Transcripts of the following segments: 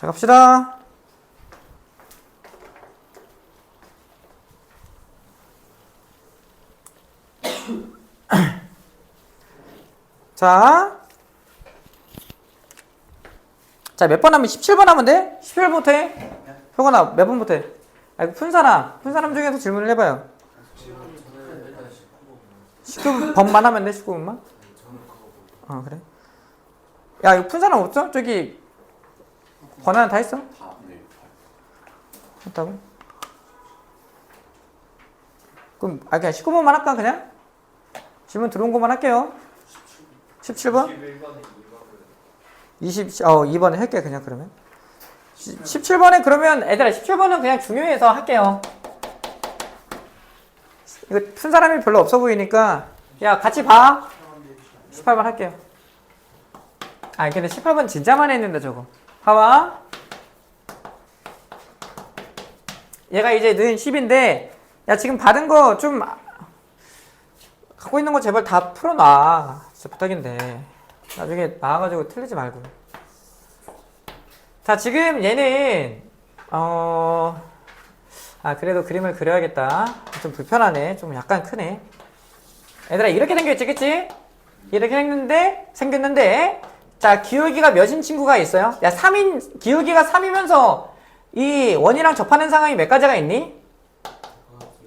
자, 갑시다. 자. 자, 몇 번 하면 17번 하면 돼? 17번부터 해? 효건아, 몇 번부터 해? 아, 이거 푼 사람, 푼 사람 중에서 질문을 해봐요. 19번만 하면 돼, 19번만? 어, 그래? 야, 이거 푼 사람 없어? 저기, 권한 다 했어? 했다고? 그럼, 아, 그냥 19번만 할까, 그냥? 질문 들어온 것만 할게요. 17번? 20, 어, 2번에 할게, 그냥 그러면. 17번에 그러면, 애들아, 17번은 그냥 중요해서 할게요. 이거 푼 사람이 별로 없어 보이니까, 야, 같이 봐. 18번 할게요. 아, 근데 18번 진짜 많이 했는데, 저거. 봐봐. 얘가 이제 는 10인데, 야, 지금 받은 거 좀, 갖고 있는 거 제발 다 풀어놔. 진짜 부탁인데. 나중에 나와가지고 틀리지 말고. 자, 지금 얘는, 어, 아, 그래도 그림을 그려야겠다. 좀 불편하네. 좀 약간 크네. 얘들아, 이렇게 생겼지, 그치? 이렇게 생겼는데, 생겼는데, 자, 기울기가 몇인 친구가 있어요? 야, 3인, 기울기가 3이면서 이 원이랑 접하는 상황이 몇 가지가 있니?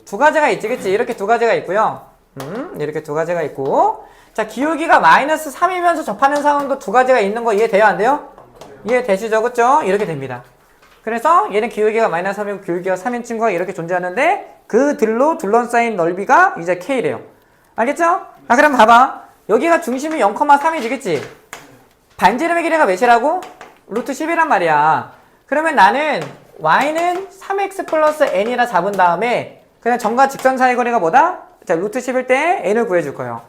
두 가지가 있지, 그치? 이렇게 두 가지가 있고요. 음, 이렇게 두 가지가 있고. 자, 기울기가 마이너스 3이면서 접하는 상황도 두 가지가 있는 거 이해돼요, 안 돼요? 이해되시죠, 그쵸? 이렇게 됩니다. 그래서 얘는 기울기가 마이너스 3이고 기울기가 3인 친구가 이렇게 존재하는데 그 들로 둘러싸인 넓이가 이제 K래요. 알겠죠? 아, 그럼 봐봐. 여기가 중심이 0,3이지, 그치? 반지름의 길이가 몇이라고? 루트 10이란 말이야. 그러면 나는 y는 3x 플러스 n이라 잡은 다음에 그냥 점과 직선 사이 거리가 뭐다? 자, 루트 10일 때 n을 구해줄 거예요.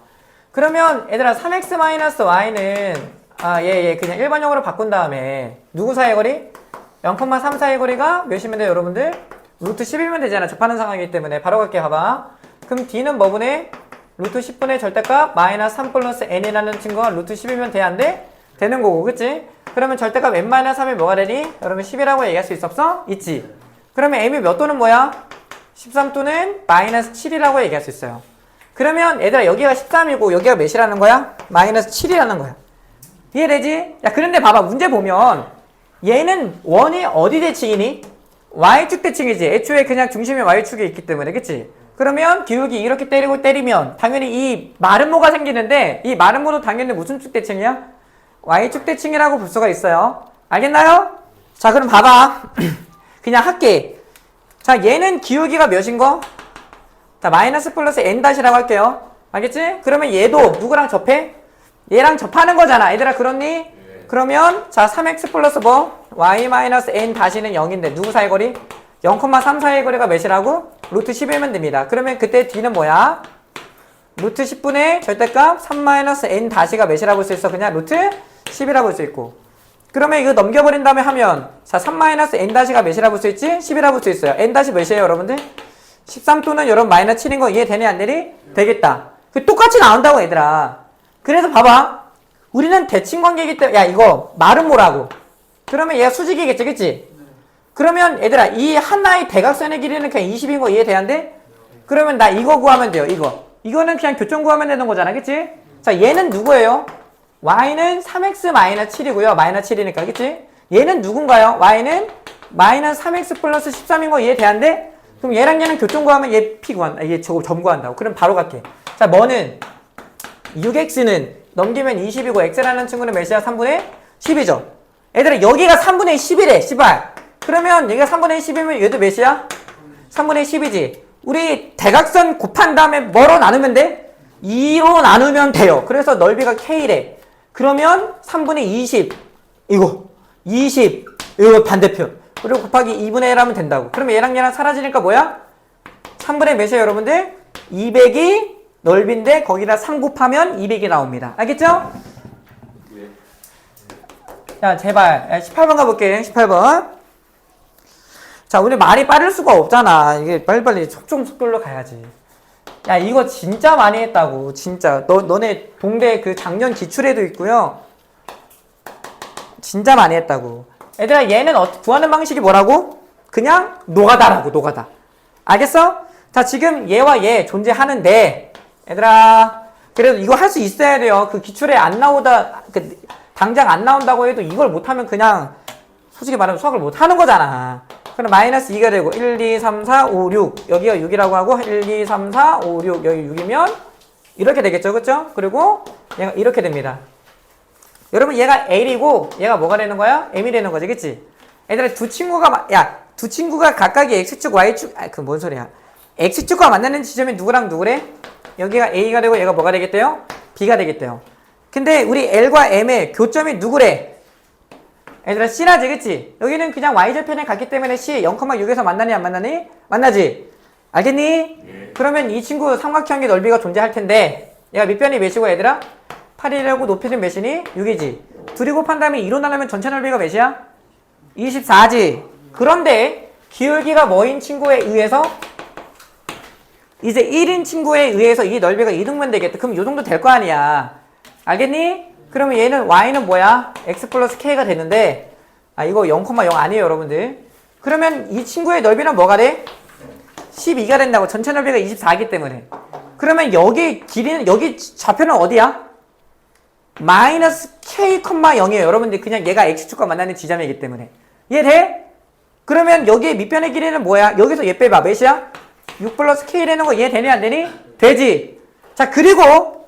그러면 얘들아 3x 마이너스 y는 아, 예, 예, 그냥 일반형으로 바꾼 다음에 누구 사이 거리? 0,3 사이 거리가 몇이면 돼요, 여러분들? 루트 10이면 되잖아. 접하는 상황이기 때문에 바로 갈게 봐봐. 그럼 d는 뭐분의 루트 10분의 절대값 마이너스 3 플러스 n이라는 친구가 루트 10이면 돼야 안 돼? 되는 거고, 그치? 그러면 절대값 n 마이너스 3이 뭐가 되니? 여러분 10이라고 얘기할 수 있어 없어? 있지. 그러면 m이 몇 또는 뭐야? 13 또는 마이너스 7이라고 얘기할 수 있어요. 그러면 얘들아 여기가 13이고 여기가 몇이라는 거야? 마이너스 7이라는 거야. 이해되지? 야 그런데 봐봐 문제 보면 얘는 원이 어디 대칭이니? y축 대칭이지. 애초에 그냥 중심이 y축에 있기 때문에 그치? 그러면 기울기 이렇게 때리고 때리면 당연히 이 마름모가 생기는데 이 마름모도 당연히 무슨 축 대칭이야? Y축 대칭이라고 볼 수가 있어요. 알겠나요? 자 그럼 봐봐. 그냥 할게. 자 얘는 기울기가 몇인 거? 자 마이너스 플러스 n 다시라고 할게요. 알겠지? 그러면 얘도 누구랑 접해? 얘랑 접하는 거잖아. 얘들아 그렇니? 그러면 자 3x 플러스 뭐? y 마이너스 n 다시는 0인데 누구 사이 거리? 0,3 사이 거리가 몇이라고? 루트 10이면 됩니다. 그러면 그때 d는 뭐야? 루트 10분의 절대값 3 마이너스 n 다시가 몇이라고 볼수 있어? 그냥 루트 10이라고 볼 수 있고 그러면 이거 넘겨버린 다음에 하면 자3 마이너스 n 다시가 몇이라고 볼 수 있지? 10이라고 볼 수 있어요. n 몇이에요 여러분들? 13 또는 여러분 마이너스 7인 거 이해되니 안 되니? 되겠다. 그 똑같이 나온다고 얘들아. 그래서 봐봐. 우리는 대칭 관계이기 때문에 야 이거 말은 뭐라고? 그러면 얘가 수직이겠지 그치? 그러면 얘들아 이 하나의 대각선의 길이는 그냥 20인 거 이해돼야 안 돼? 그러면 나 이거 구하면 돼요 이거 이거는 그냥 교점 구하면 되는 거잖아 그치? 자 얘는 누구예요? Y는 3x 마이너스 7이고요 마이너스 7이니까 그치? 얘는 누군가요? y는 마이너스 3x 플러스 13인 거 이해돼야 안 돼? 그럼 얘랑 얘는 교점 구하면 얘 p 구한다 얘 저거 점 구한다고 그럼 바로 갈게 자 뭐는 6x는 넘기면 20이고 x라는 친구는 몇이야? 3분의 10이죠. 얘들아 여기가 3분의 10이래 씨발. 그러면 여기가 3분의 10이면 얘도 몇이야? 3분의 10이지. 우리 대각선 곱한 다음에 뭐로 나누면 돼? 2로 나누면 돼요. 그래서 넓이가 k래. 그러면 3분의 20 이거 20 이거 반대편 그리고 곱하기 2분의 1 하면 된다고. 그러면 얘랑 얘랑 사라지니까 뭐야? 3분의 몇이에요 여러분들? 200이 넓인데 거기다 3 곱하면 200이 나옵니다. 알겠죠? 자 제발 18번 가볼게요 18번 자 우리 말이 빠를 수가 없잖아 이게 빨리빨리 속좀 속도로 가야지 야 이거 진짜 많이 했다고 진짜. 너, 너네 동대 그 작년 기출에도 있고요. 진짜 많이 했다고. 얘들아 얘는 어, 구하는 방식이 뭐라고? 그냥 노가다라고 노가다. 알겠어? 자 지금 얘와 얘 존재하는데 얘들아. 그래도 이거 할 수 있어야 돼요. 그 기출에 안 나오다 그 당장 안 나온다고 해도 이걸 못하면 그냥 솔직히 말하면 수학을 못하는 거잖아 그럼 마이너스 2가 되고 1, 2, 3, 4, 5, 6 여기가 6이라고 하고 1, 2, 3, 4, 5, 6 여기 6이면 이렇게 되겠죠 그쵸? 그리고 얘가 이렇게 됩니다 여러분 얘가 L이고 얘가 뭐가 되는 거야? M이 되는 거지 그치? 얘들아 두 친구가 마- 야, 두 친구가 각각의 X축, Y축 아, 그 뭔 소리야 X축과 만나는 지점이 누구랑 누구래? 여기가 A가 되고 얘가 뭐가 되겠대요? B가 되겠대요 근데 우리 L과 M의 교점이 누구래? 얘들아 C라지 그치? 여기는 그냥 Y절편에 갔기 때문에 C 0,6에서 만나니 안 만나니? 만나지? 알겠니? 그러면 이 친구 삼각형의 넓이가 존재할 텐데 얘가 밑변이 몇이고 얘들아? 8이라고 높이는 몇이니? 6이지 둘이 곱한 다음에 2로 나누면 전체 넓이가 몇이야? 24지 그런데 기울기가 뭐인 친구에 의해서 이제 1인 친구에 의해서 이 넓이가 이동면 되겠다 그럼 요 정도 될 거 아니야 알겠니? 그러면 얘는 y는 뭐야? x 플러스 k가 되는데 아 이거 0,0 아니에요 여러분들 그러면 이 친구의 넓이는 뭐가 돼? 12가 된다고 전체 넓이가 24이기 때문에 그러면 여기 길이는 여기 좌표는 어디야? 마이너스 k, 0이에요 여러분들 그냥 얘가 x축과 만나는 지점이기 때문에 이해돼? 그러면 여기에 밑변의 길이는 뭐야? 여기서 얘 빼봐 몇이야? 6 플러스 k 되는 거 이해 되니 안 되니? 되지 자 그리고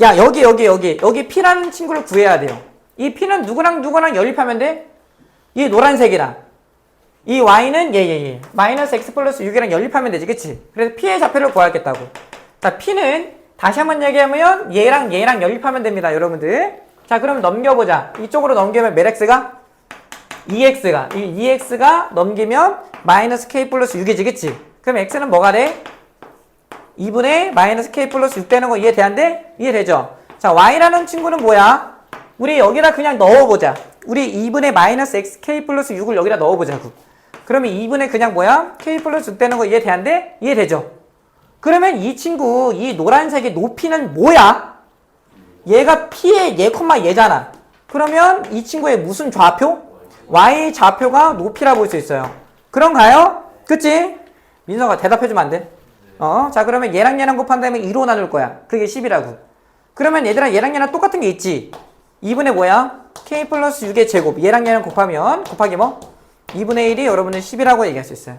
야 여기 여기 여기 여기 p라는 친구를 구해야 돼요 이 p는 누구랑 누구랑 연립하면 돼? 이 노란색이랑 이 y는 예예 예 마이너스 x 플러스 6이랑 연립하면 되지 그치? 그래서 p의 좌표를 구하겠다고 자 p는 다시 한번 얘기하면 얘랑 얘랑 연립하면 됩니다 여러분들 자 그럼 넘겨보자 이쪽으로 넘기면 몇 x가? 2x가 이 2x가 넘기면 마이너스 k 플러스 6이지 그치? 그럼 x는 뭐가 돼? 2분의 마이너스 k 플러스 6 되는 거 이해돼안돼? 이해되죠? 자 y라는 친구는 뭐야? 우리 여기다 그냥 넣어보자 우리 2분의 마이너스 x k 플러스 6을 여기다 넣어보자고 그러면 2분의 그냥 뭐야? k 플러스 6 되는 거 이해돼안돼? 이해되죠? 그러면 이 친구 이 노란색의 높이는 뭐야? 얘가 p의 얘 콤마 얘잖아 그러면 이 친구의 무슨 좌표? y 좌표가 높이라 볼 수 있어요 그런가요? 그치? 민서가 대답해주면 안 돼? 어? 자 그러면 얘랑 얘랑 곱한 다음에 2로 나눌 거야 그게 10이라고 그러면 얘들아 얘랑 얘랑 똑같은 게 있지 2분의 뭐야? k 플러스 6의 제곱 얘랑 얘랑 곱하면 곱하기 뭐? 2분의 1이 여러분은 10이라고 얘기할 수 있어요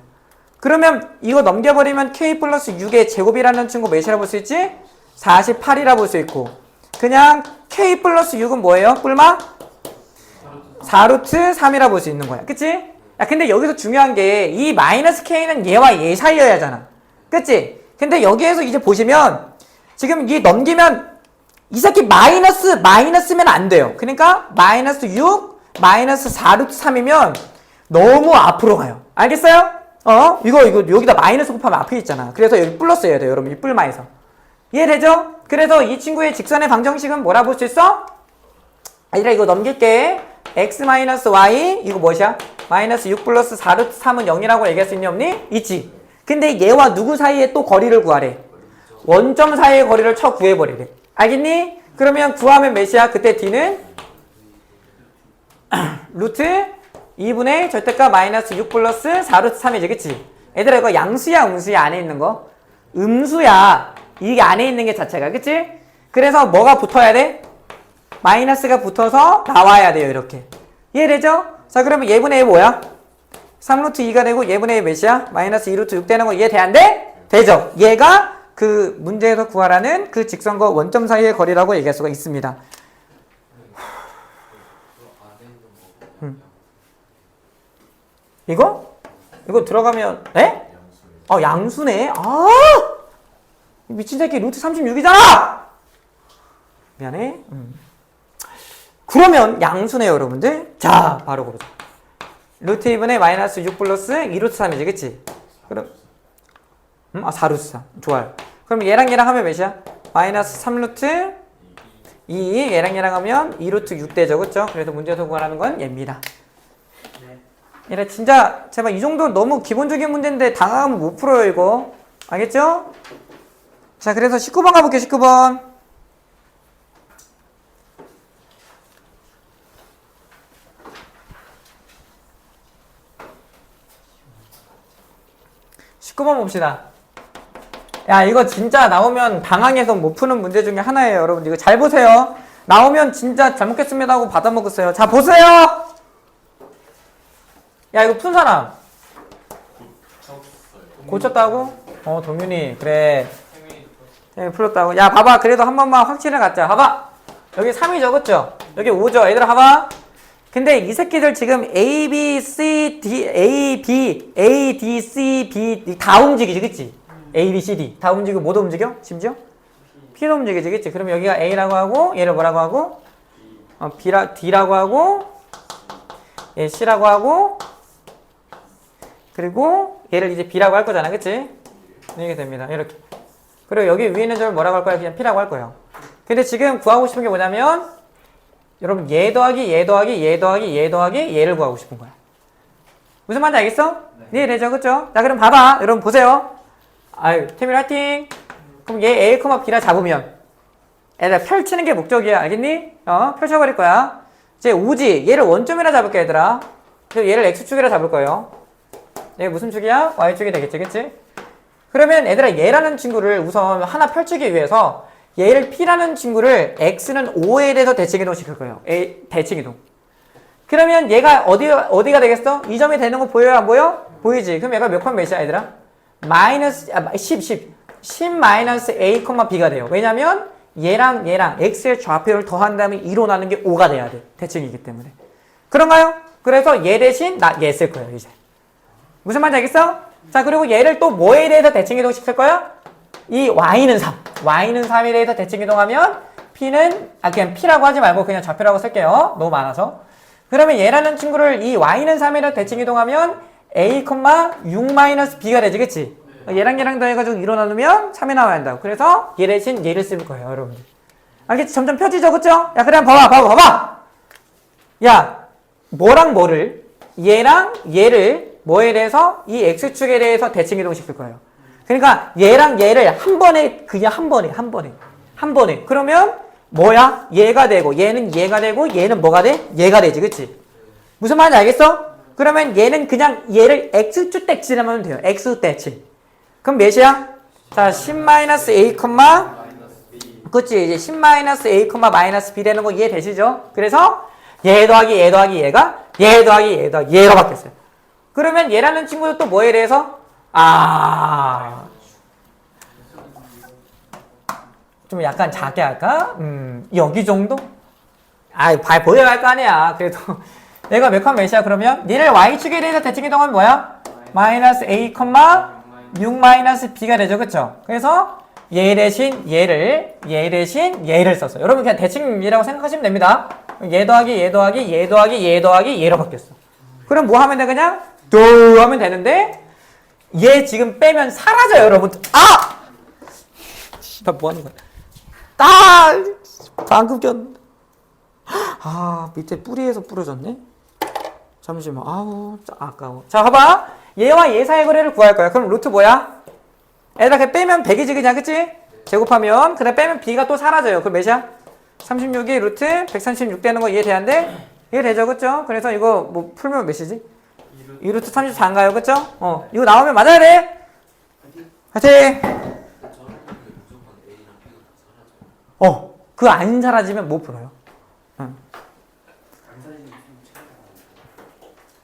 그러면 이거 넘겨버리면 k 플러스 6의 제곱이라는 친구 몇이라 볼 수 있지? 48이라 볼 수 있고 그냥 k 플러스 6은 뭐예요? 뿔마? 4루트 3이라 볼 수 있는 거야 그치? 야 근데 여기서 중요한 게 이 마이너스 k는 얘와 얘 사이여야 하잖아 그치? 근데 여기에서 이제 보시면 지금 이 넘기면 이 새끼 마이너스 마이너스면 안 돼요 그러니까 마이너스 6 마이너스 4 루트 3이면 너무 앞으로 가요 알겠어요? 어? 이거 이거 여기다 마이너스 곱하면 앞에 있잖아 그래서 여기 플러스 해야 돼요 여러분 이 뿔마에서 이해되죠? 그래서 이 친구의 직선의 방정식은 뭐라 볼 수 있어? 아니라 이거 넘길게 x 마이너스 y 이거 뭐야? 마이너스 6 플러스 4 루트 3은 0이라고 얘기할 수 있니 없니? 있지 근데 얘와 누구 사이에 또 거리를 구하래 원점 사이의 거리를 쳐 구해버리래 알겠니? 그러면 구하면 몇이야? 그때 d는 루트 2분의 절대값 마이너스 6 플러스 4루트 3이지 그치? 얘들아 이거 양수야 음수야 안에 있는 거? 음수야 이게 안에 있는 게 자체가 그치? 그래서 뭐가 붙어야 돼? 마이너스가 붙어서 나와야 돼요 이렇게 이해되죠? 자 그러면 예분의 1 뭐야? 3루트 2가 되고 예분의 1 몇이야? 마이너스 2루트 6 되는 거 이해 돼 안 돼? 되죠? 얘가 그 문제에서 구하라는 그 직선과 원점 사이의 거리라고 얘기할 수가 있습니다 음. 이거? 이거 들어가면 에? 어 양수네 아 미친 새끼 루트 36이잖아 미안해 음. 그러면 양수네요 여러분들 자 바로 보자 루트 2분의 마이너스 6 플러스 2루트 3이지 그치? 그럼 음? 아 4루트 3 좋아요 그럼 얘랑 얘랑 하면 몇이야? 마이너스 3루트 2 얘랑 얘랑 하면 2루트 6 되죠 그쵸? 그래서 문제에서 구하라는 건 얘입니다 얘네 진짜 제발 이 정도 너무 기본적인 문제인데 당하면 못 풀어요 이거 알겠죠? 자 그래서 19번 가볼게요 19번 19번 봅시다. 야, 이거 진짜 나오면 방황에서 못 푸는 문제 중에 하나예요, 여러분. 이거 잘 보세요. 나오면 진짜 잘 먹겠습니다 하고 받아 먹었어요. 자, 보세요! 야, 이거 푼 사람. 고쳤다고? 어, 동윤이. 그래. 네, 풀었다고. 야, 봐봐. 그래도 한 번만 확실히 갖자. 봐봐. 여기 3이 적었죠? 여기 5죠? 얘들아, 봐봐. 근데 이 새끼들 지금 A, B, C, D, A, B, A, D, C, B 다 움직이지, 그치? A, B, C, D 다 움직이고 못 움직여? 심지어? P도 움직이지, 그치? 그럼 여기가 A라고 하고 얘를 뭐라고 하고? 어, B라, D라고 하고 얘 C라고 하고 그리고 얘를 이제 B라고 할 거잖아, 그치? 이렇게 됩니다, 이렇게. 그리고 여기 위에 있는 점을 뭐라고 할 거야? 그냥 P라고 할 거예요. 근데 지금 구하고 싶은 게 뭐냐면 여러분 얘 더하기 얘 더하기 얘 더하기 얘 더하기 얘를 구하고 싶은 거야. 무슨 말인지 알겠어? 네, 되죠, 그죠? 자, 그럼 봐봐, 여러분 보세요. 아유, 태민 화이팅. 그럼 얘 A, B라 잡으면 얘들아 펼치는 게 목적이야, 알겠니? 어, 펼쳐버릴 거야. 이제 오지, 얘를 원점이라 잡을게, 얘들아. 그래서 얘를 x축이라 잡을 거예요. 얘 무슨 축이야? y축이 되겠지, 그치? 그러면 얘들아 얘라는 친구를 우선 하나 펼치기 위해서 얘를 p라는 친구를 x는 5에 대해서 대칭이동 시킬 거예요. A, 대칭이동. 그러면 얘가 어디, 어디가 되겠어? 이 점이 되는 거 보여요? 안 보여? 보이지? 그럼 얘가 몇번 몇이야, 얘들아? 마이너스, 아, 10, 10. 10 마이너스 a, b가 돼요. 왜냐면 얘랑 얘랑 x의 좌표를 더한 다음에 2로 나는 게 5가 돼야 돼. 대칭이기 때문에. 그런가요? 그래서 얘 대신 나, 얘 쓸 거예요, 이제. 무슨 말인지 알겠어? 자, 그리고 얘를 또 뭐에 대해서 대칭이동 시킬 거야? 이 y는 3. y는 3에 대해서 대칭 이동하면 p는, 아, 그냥 p라고 하지 말고 그냥 좌표라고 쓸게요. 너무 많아서. 그러면 얘라는 친구를 이 y는 3에 대해서 대칭 이동하면 a, 6 b가 되지, 그치? 얘랑 얘랑 더해가지고 2로 나누면 3이 나와야 한다고. 그래서 얘 대신 얘를 쓸 거예요, 여러분들. 알겠지? 점점 펴지죠, 그쵸? 야, 그럼 봐봐, 봐봐, 봐봐! 야, 뭐랑 뭐를, 얘랑 얘를 뭐에 대해서 이 x축에 대해서 대칭 이동 시킬 거예요. 그러니까 얘랑 얘를 한 번에, 그냥 한 번에, 한 번에, 한 번에. 그러면 뭐야? 얘가 되고, 얘는 얘가 되고, 얘는 뭐가 돼? 얘가 되지, 그치? 무슨 말인지 알겠어? 그러면 얘는 그냥 얘를 x축 대칭하면 돼요. x축 대칭. 그럼 몇이야? 자, 10-a, 그치? 이제 10-a, 마이너스 b 되는 거 이해되시죠? 그래서 얘 더하기 얘 더하기 얘가 얘 더하기 얘 더하기 얘가 바뀌었어요. 그러면 얘라는 친구도 또 뭐에 대해서? 아. 좀 약간 작게 할까? 음, 여기 정도? 아, 발 보여야 할 거 아니야. 그래도 얘가 몇컴 몇이야 그러면? 얘를 y축에 대해서 대칭 이동하면 뭐야? 마이너스 a, 6 마이너스 b가 되죠. 그쵸? 그래서 얘 대신 얘를 얘 대신 얘를 썼어요. 여러분 그냥 대칭이라고 생각하시면 됩니다. 얘 더하기 얘 더하기 얘 더하기 얘 더하기 얘로 바뀌었어. 그럼 뭐 하면 돼 그냥? 도 하면 되는데 얘 지금 빼면 사라져요 여러분. 아! 나뭐 하는 거야? 아! 방금 꼈는데. 아 밑에 뿌리에서 부러졌네. 잠시만. 아우 짜- 아까워. 자 봐봐. 얘와 얘 사이의 거리를 구할 거야. 그럼 루트 뭐야? 애들 그냥 빼면 100이지 그냥 그치? 제곱하면 그 다음 빼면 b가 또 사라져요. 그럼 몇이야? 36이 루트 136 되는 거 이해돼야 돼? 이해되죠 그쵸? 그래서 이거 뭐 풀면 몇이지? 2루트 34인가요 그쵸? 어 이거 나오면 맞아야 돼? 화이팅! 어 그거 안 사라지면 못 풀어요. 응.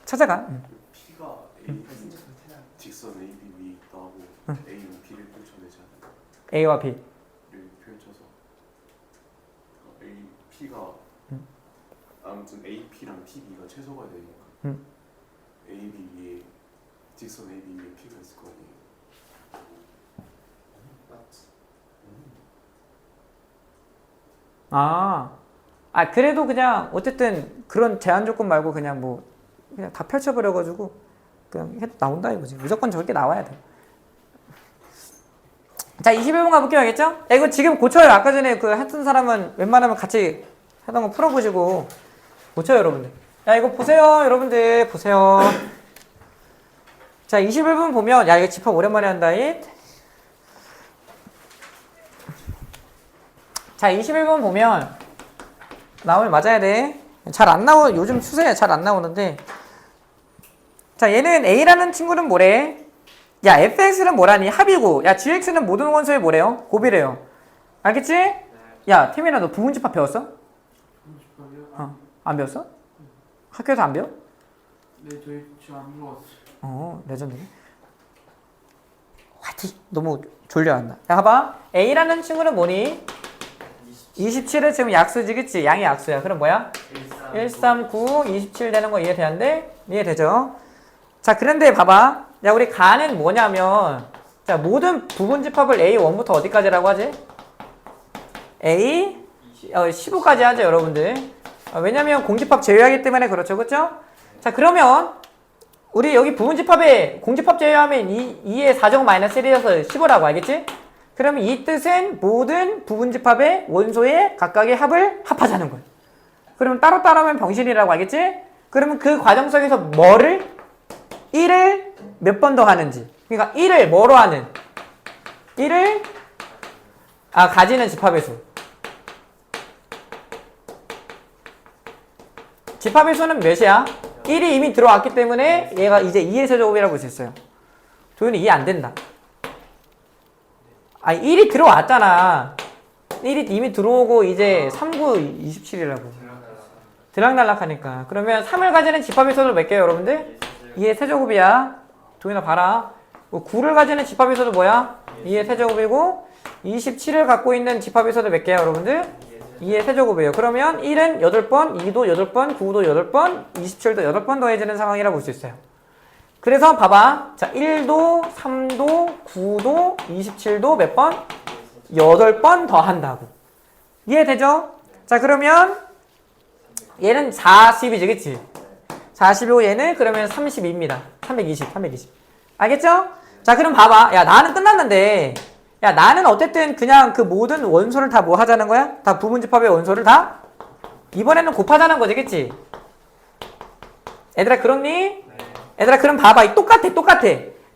찾아가. 응. P가 A 직선 A, B, B 나오고 A는 B를 펼쳐내지 않을까? A와 B. 를 펼쳐서 어, A, P가 아무튼 A, P랑 T, B가 최소가 되니까 음. A, B 위에 직선 A, B 위에 P가 있을 거 아니에요? 아, 아 그래도 그냥 어쨌든 그런 제한 조건 말고 그냥 뭐 그냥 다 펼쳐버려가지고 그냥 해도 나온다 이거지. 무조건 저렇게 나와야 돼. 자, 21번 가볼게요, 알겠죠? 야, 이거 지금 고쳐요. 아까 전에 그 했던 사람은 웬만하면 같이 하던 거 풀어보시고 고쳐요, 여러분들. 야, 이거 보세요, 여러분들 보세요. 자, 21번 보면 야 이거 집합 오랜만에 한다. 이. 자, 21번 보면 나오면 맞아야 돼. 잘 안 나오 요즘 추세야 잘안 나오는데. 자, 얘는 A라는 친구는 뭐래? 야 fx는 뭐라니? 합이고 야 gx는 모든 원소의 뭐래요? 곱이래요. 알겠지? 야 태민아 너 부분집합 배웠어? 어. 안 배웠어? 학교에서 안 배워? 네, 저희 지금 안 물어봤어요. 어 레전드네. 화이팅! 너무 졸려한다. 야 봐봐 a라는 친구는 뭐니? 27은 지금 약수지 그치? 양이 약수야. 그럼 뭐야? 1, 3, 9, 27 되는 거 이해되는데? 이해되죠? 자, 그런데 봐봐. 야, 우리 가는 뭐냐면, 자, 모든 부분 집합을 A1부터 어디까지라고 하지? A 어, 15까지 하죠, 여러분들. 어, 왜냐면 공집합 제외하기 때문에 그렇죠, 그렇죠? 자, 그러면 우리 여기 부분 집합에 공집합 제외하면 2, 2의 4제곱 마이너스 1이어서 15라고 알겠지? 그러면 이 뜻은 모든 부분 집합의 원소의 각각의 합을 합하자는 거예요. 그러면 따로따로 하면 병신이라고 알겠지? 그러면 그 과정 속에서 뭐를 1을 몇 번 더 하는지. 그러니까 1을 뭐로 하는? 1을 아 가지는 집합의 수. 집합의 수는 몇이야? 1이 이미 들어왔기 때문에 얘가 이제 2의 세제곱이라고 볼 수 있어요. 도현이 이해 안 된다. 아니 1이 들어왔잖아. 1이 이미 들어오고 이제 3, 9, 27이라고. 들락날락하니까. 그러면 3을 가지는 집합의 수도 몇 개요, 여러분들? 2의 세제곱이야. 도현아 봐라. 9를 가지는 집합의 수도 뭐야? 2의 세제곱이고 27을 갖고 있는 집합의 수도 몇 개야, 여러분들? 2의 세제곱이에요. 그러면 1은 8번, 2도 8번, 9도 8번, 27도 8번 더해지는 상황이라고 볼수 있어요. 그래서 봐봐. 자, 1도, 3도, 9도, 27도 몇 번? 8번 더 한다고. 이해되죠? 자, 그러면 얘는 40이지, 그치? 40이고 얘는 그러면 32입니다. 320, 320. 알겠죠? 자, 그럼 봐봐. 야, 나는 끝났는데. 야, 나는 어쨌든 그냥 그 모든 원소를 다 뭐 하자는 거야? 다 부분집합의 원소를 다? 이번에는 곱하자는 거지, 그치? 얘들아, 그렇니? 얘들아, 그럼 봐봐. 이 똑같아, 똑같아.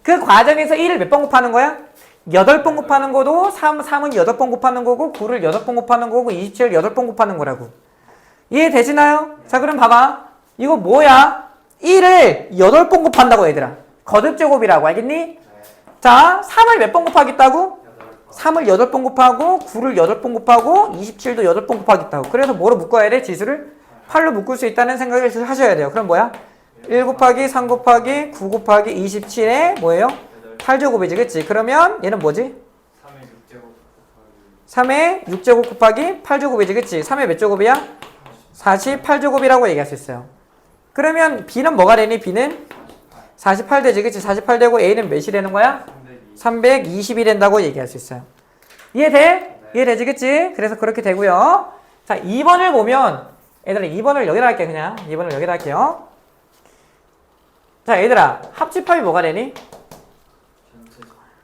그 과정에서 1을 몇 번 곱하는 거야? 8번 곱하는 거도 3, 3은 8번 곱하는 거고 9를 8번 곱하는 거고 27을 8번 곱하는 거라고. 이해되시나요? 자, 그럼 봐봐. 이거 뭐야? 1을 8번 곱한다고 얘들아. 거듭제곱이라고 알겠니? 자, 3을 몇 번 곱하겠다고? 3을 8번 곱하고 9를 8번 곱하고 27도 8번 곱하겠다고. 그래서 뭐로 묶어야 돼? 지수를 8로 묶을 수 있다는 생각을 하셔야 돼요. 그럼 뭐야? 1 곱하기 3 곱하기 9 곱하기 27에 뭐예요? 8제곱이지, 그치? 그러면 얘는 뭐지? 3의 6제곱 곱하기 8제곱이지, 그치? 3의 몇 제곱이야? 48제곱이라고 얘기할 수 있어요. 그러면 B는 뭐가 되니? B는 48 되지, 그치? 48 되고 A는 몇이 되는 거야? 320이 된다고 얘기할 수 있어요. 이해돼? 이해되지, 그치? 그래서 그렇게 되고요. 자, 2번을 보면, 얘들아, 2번을 여기다 할게, 그냥. 2번을 여기다 할게요. 자, 얘들아, 합집합이 뭐가 되니?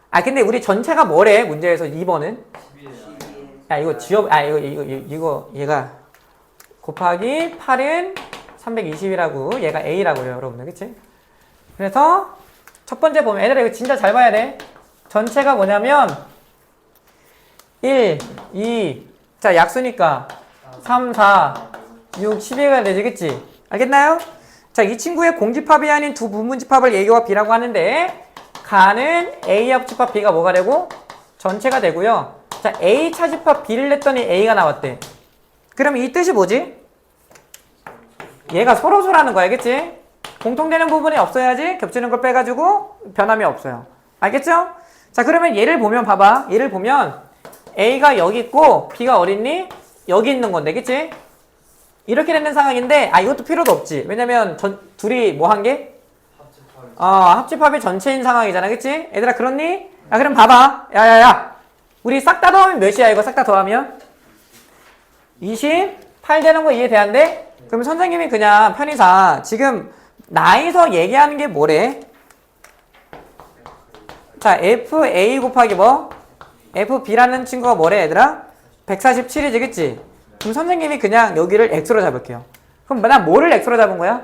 아, 근데 우리 전체가 뭐래? 문제에서 2번은? 야, 이거 지역, 아, 이거, 이거, 이거, 이거 얘가 곱하기 8은 320이라고, 얘가 A라고요, 여러분들. 그치? 그래서 첫 번째 보면, 얘들아, 이거 진짜 잘 봐야 돼. 전체가 뭐냐면, 1, 2, 자, 약수니까 3, 4, 6, 12가 되지, 그치? 알겠나요? 자, 이 친구의 공집합이 아닌 두 부분집합을 A와 B라고 하는데, 가는 A 합 집합 B가 뭐가 되고, 전체가 되고요. 자, A 차집합 B를 냈더니 A가 나왔대. 그럼 이 뜻이 뭐지? 얘가 서로 서라는 거야, 알겠지? 공통되는 부분이 없어야지 겹치는 걸 빼가지고 변함이 없어요. 알겠죠? 자, 그러면 얘를 보면 봐봐. 얘를 보면 A가 여기 있고 B가 어딨니? 여기 있는 건데, 그치? 이렇게 되는 상황인데, 아, 이것도 필요도 없지. 왜냐면 전, 둘이 뭐 한 게? 어, 합집합이 전체인 상황이잖아, 그치? 얘들아, 그렇니? 야, 그럼 봐봐. 야, 야, 야. 우리 싹 다 더하면 몇이야, 이거 싹 다 더하면? 28 되는 거 이해돼안돼? 그럼 선생님이 그냥 편의상 지금 나에서 얘기하는 게 뭐래? 자, FA 곱하기 뭐? FB라는 친구가 뭐래, 얘들아? 147이지, 그치? 그럼 선생님이 그냥 여기를 X로 잡을게요. 그럼 난 뭐를 X로 잡은 거야?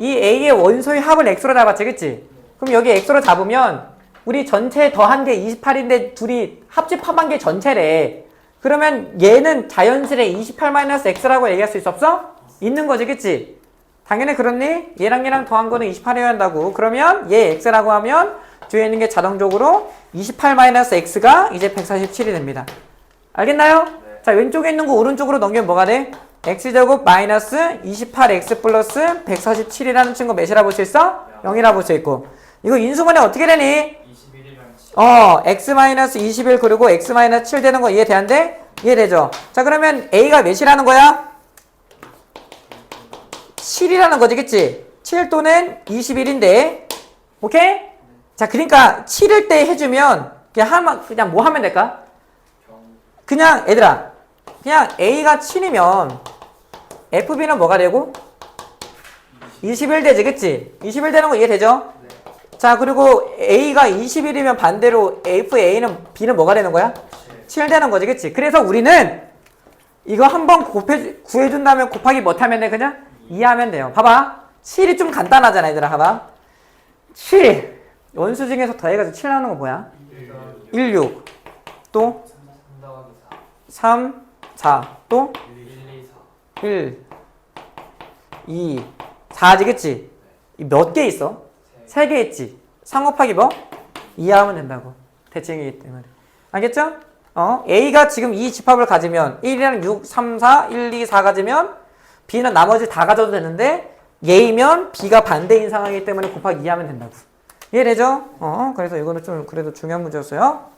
이 A의 원소의 합을 X로 잡았지, 그치? 그럼 여기 X로 잡으면 우리 전체 더한 게 28인데 둘이 합집합한 게 전체래. 그러면 얘는 자연스레 28-X라고 얘기할 수 있어 없어? 있는 거지, 그치? 당연히 그렇니? 얘랑 얘랑 더한 거는 28이어야 한다고. 그러면 얘 x라고 하면 뒤에 있는 게 자동적으로 28-x가 이제 147이 됩니다. 알겠나요? 자, 왼쪽에 있는 거 오른쪽으로 넘기면 뭐가 돼? x제곱 마이너스 28x 플러스 147이라는 친구 몇이라 볼수 있어? 0이라 볼수 있고. 이거 인수분해 어떻게 되니? 21이랑 어, x 마이너스 21 그리고 x 마이너스 7 되는 거 이해되는데? 이해되죠? 자, 그러면 a가 몇이라는 거야? 7이라는 거지, 그치? 7 또는 21인데, 오케이? 자, 그러니까 7일 때 해주면 그냥 하면 그냥 뭐 하면 될까? 그냥 얘들아, 그냥 a가 7이면 fb는 뭐가 되고? 21 되지, 그치? 21 되는 거 이해되죠? 자, 그리고 a가 21이면 반대로 fa는 b는 뭐가 되는 거야? 7 되는 거지, 그치? 그래서 우리는 이거 한번 곱해, 구해준 다면 곱하기 못하면 돼, 그냥? 2 하면 돼요. 봐봐. 7이 좀 간단하잖아, 얘들아. 봐봐. 7. 원수 중에서 더해가지고 7 나오는 거 뭐야? 1, 6. 또3 더하기 3, 4. 또4 1, 2, 4 1, 2, 4지, 그치? 몇 개 있어? 3개 있지. 3 곱하기 뭐? 2 하면 된다고. 대칭이기 때문에. 알겠죠? 어? A가 지금 이 집합을 가지면 1이랑 6, 3, 4, 1, 2, 4 가지면 B는 나머지 다 가져도 되는데 A면 B가 반대인 상황이기 때문에 곱하기 2 하면 된다고. 이해되죠? 어, 그래서 이거는 좀 그래도 중요한 문제였어요.